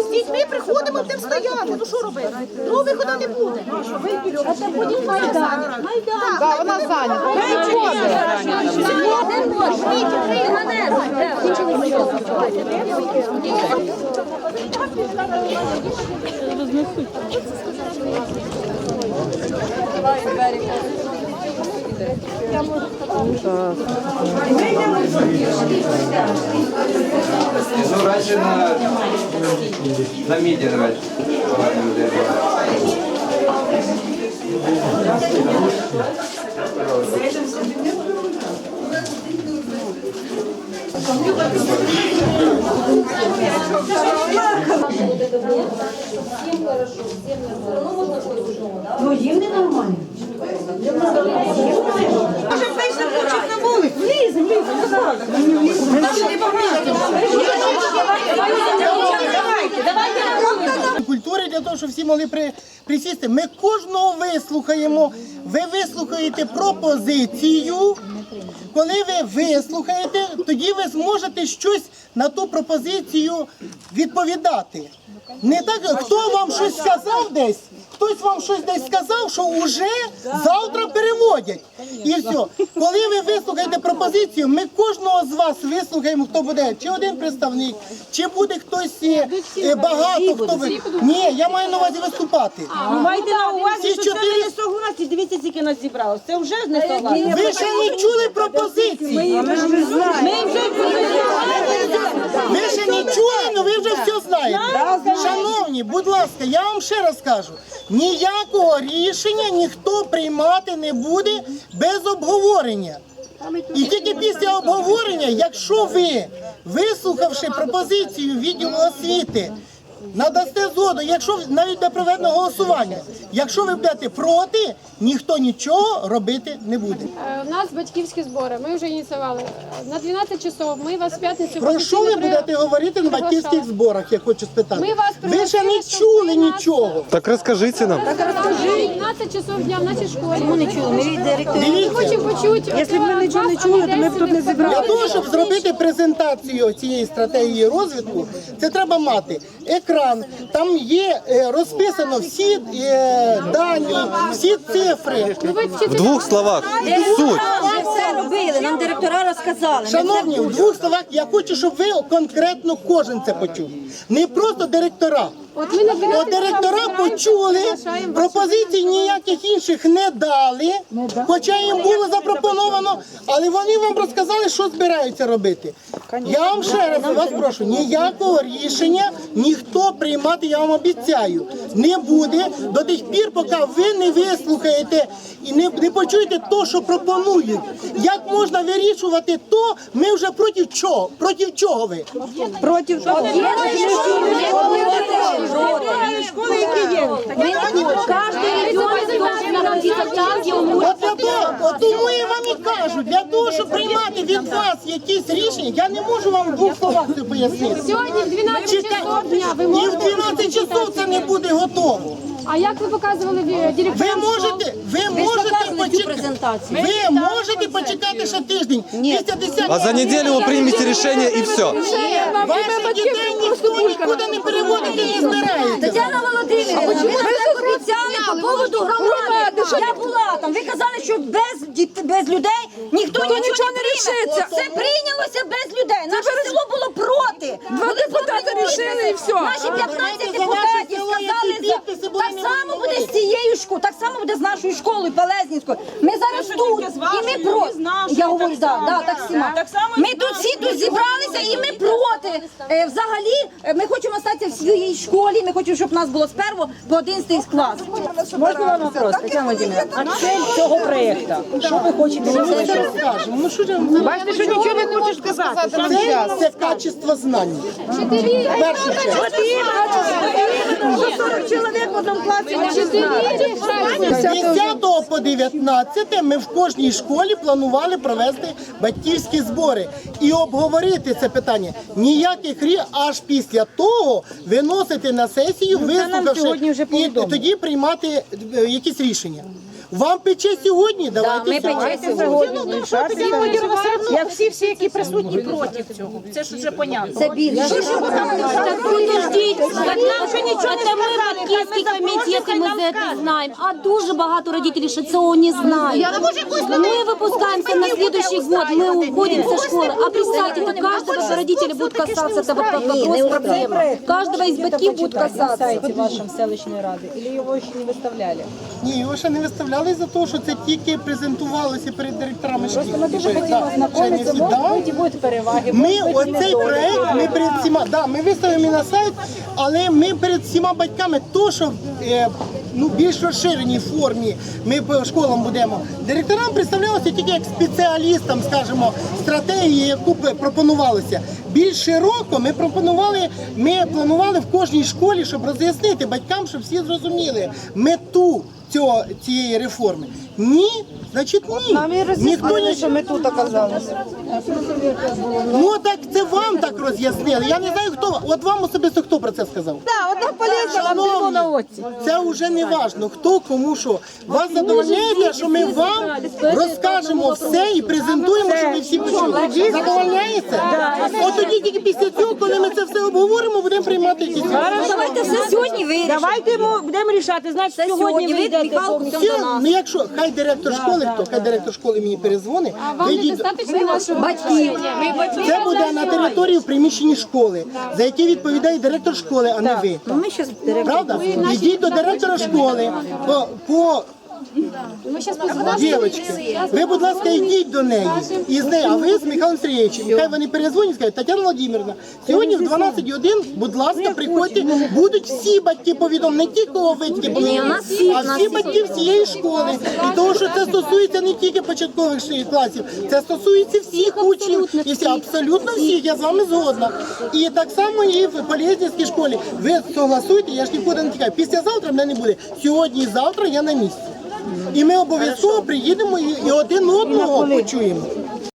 З дітьми приходимо, будемо стояти. Ну що робити? Другого виходу не буде. Буде Майдан. Так, вона зайнята. Так. Ну, раньше на, на меди раньше. Всем нормально. Ну, вот такое ну, им не нормально. Культури для того, щоб всі могли при, присісти. Ми кожного вислухаємо. Ви вислухаєте пропозицію. Коли ви вислухаєте, тоді ви зможете щось на ту пропозицію відповідати. Не так, хто вам щось сказав десь, хтось вам щось десь сказав, що вже завтра переводять. І все. Коли ви вислухаєте пропозицію, ми кожного з вас вислухаємо, хто буде, чи один представник, чи буде хтось е, е, багато, хто ви. Ні, я маю на увазі виступати. Майте на увазі, що це ви не согласні. Дивіться, скільки нас зібралося. Це вже не согласні. Ви ще не чули пропозиції. Ми вже Ви ще не чули, але ви вже все знаєте. Шановні, будь ласка, я вам ще раз кажу: ніякого рішення ніхто приймати не буде без обговорення. І тільки після обговорення, якщо ви, вислухавши пропозицію відділу освіти, надасте згоду, якщо навіть буде проведено голосування, якщо ви будете проти, ніхто нічого робити не буде. Е, У нас батьківські збори. Ми вже ініціювали на 12 часов. Ми вас в п'ятницю Про що ви офіційно при- будете говорити на батьківських зборах, я хочу спитати? Ми вас Ви ще не пригласили, щоб чули ви нас- нічого. Так расскажите нам. 12 часов дня в нашій школі. Ми не чули. Ми Дивіться, хочемо почути. Якщо б ми нічого не чули, то ми б тут не для зібрали. того, щоб зробити презентацію цієї стратегії розвитку, це треба мати екран. Там є е, розписано всі е, дані, всі цифри. В двох словах. Суть. Все робили, нам директора розказали. Шановні, в двох словах я хочу, щоб ви конкретно кожен це почув. Не просто директора. От ми на 12 От директора почули, пропозицій ніяких інших не дали, хоча їм було запропоновано, але вони вам розказали, що збираються робити. Я вам ще раз вас прошу, ніякого рішення ніхто приймати, я вам обіцяю, не буде до тих пір, поки ви не вислухаєте і не, не почуєте то, що пропонують. Як можна вирішувати то, ми вже проти чого? Проти чого ви? Проти того. Школи, які є. От для того, от тому я вам і кажу, для того, щоб приймати від вас якісь рішення, я не можу вам в двох словах це пояснити. Сьогодні в 12 часов дня ви і в можете 12 часов це не буде готово. А як ви показували Ви можете, ви можете почекати. презентацію. Ви можете почекати ще тиждень. Після 10 А за неделю вы примете решение и все. Ваших дітей ніхто нікуди не переводити не збирається. Тетяна Володимирівна, ви нам обіцяли по поводу громади. Я була там. Ви казали, що без без людей ніхто нічого не прийме. Це прийнялося без людей. Наше село було проти. Два депутати рішили і все. Наші 15 депутатів так само буде з цією школою, так само буде з нашою школою Палезнівською. Ми зараз тут і ми про Я говорю, да, да, так всіма. Ми тут всі тут зібралися і. Е, Взагалі, е, ми хочемо стати в своїй школі. Ми хочемо, щоб нас було з першого по 11 клас. Можна вам вопрос, Тетяна Володимирівна? А цель цього проєкту? Що ви хочете? Ну що ж Бачите, що нічого не хочеш сказати. це, це качество знань. Перше честь. 40 чоловік в одному класі. Вчителі З 10 по 19 ми в кожній школі планували провести батьківські збори і обговорити це питання. Ніяких рі аж після того виносити на сесію, Ну, нам вислухавши сьогодні вже і повідомили. тоді приймати е, якісь рішення. Вам пече сьогодні? Давайте ми сьогодні. пече сьогодні. Ну, що тоді Ігор Васильович, як всі, всі, які присутні проти цього. Це ж вже понятно. Це більше. Так подождіть, так нам ще нічого не ми батьківські комітети, ми за це знаємо. А дуже багато родителей ще цього не знають. Я не можу якось Мы выпускаемся на следующий год, мы уходим со школы. А представьте, это каждого родителя будет касаться этого вопрос проблемы. Каждого из батьків будет на касаться. сайті вашому селищної ради, или його ще не виставляли? Ні, його ще не виставляли за те, що це тільки презентувалося перед директорами шкіл. Просто ми дуже хотіли не може будуть переваги. Ми оцей проект ми перед всіма, да, ми виставимо і на сайт, але ми перед всіма батьками, то що е, ну більш розширеній формі ми по школам будемо. Директорам представлялося тільки як спеціалістам, скажімо, стратегії, яку пропонувалося. Більш широко ми пропонували, ми планували в кожній школі, щоб роз'яснити батькам, щоб всі зрозуміли мету цього цієї реформи. Ні, значить ні. Ніхто не що ми тут оказалися. Ну так це вам так роз'яснили. Я не знаю хто. От вам особисто хто про це сказав? Так, одна полезна, вам на оці. Це вже не важно, хто кому що. Вас задовольняє, що ми вам розкажемо все і презентуємо, щоб ви всі почули. Задовольняється? От тоді тільки після цього, коли ми це все обговоримо, будемо приймати рішення. Давайте все сьогодні вирішимо. Давайте будемо рішати, значить сьогодні сьогодні ви ви йдете ну якщо хай директор школи, хто хай директор школи мені перезвонить, А вам вийдіть. нашого Батьків. Це буде на території в приміщенні школи, за яке відповідає директор школи, а не ви. Ну, Ми зараз директор. Правда? Йдіть до директора школи по. Дівчатки, ви, будь ласка, йдіть до неї. І з нею, а ви з Михайлом Сергійовичем. Нехай вони перезвонять, скажуть, Тетяна Владимирівна, сьогодні в 12 годин, будь ласка, приходьте, будуть всі батьки повідомлені, не ті, кого ви тільки а всі батьки всієї школи. І того, що це стосується не тільки початкових класів, це стосується всіх учнів. І всі, абсолютно всіх, я з вами згодна. І так само і в Полєзнівській школі. Ви согласуєте, я ж нікуди не тікаю. Післязавтра мене не буде. Сьогодні і завтра я на місці. І ми обов'язково приїдемо і, і один одного почуємо.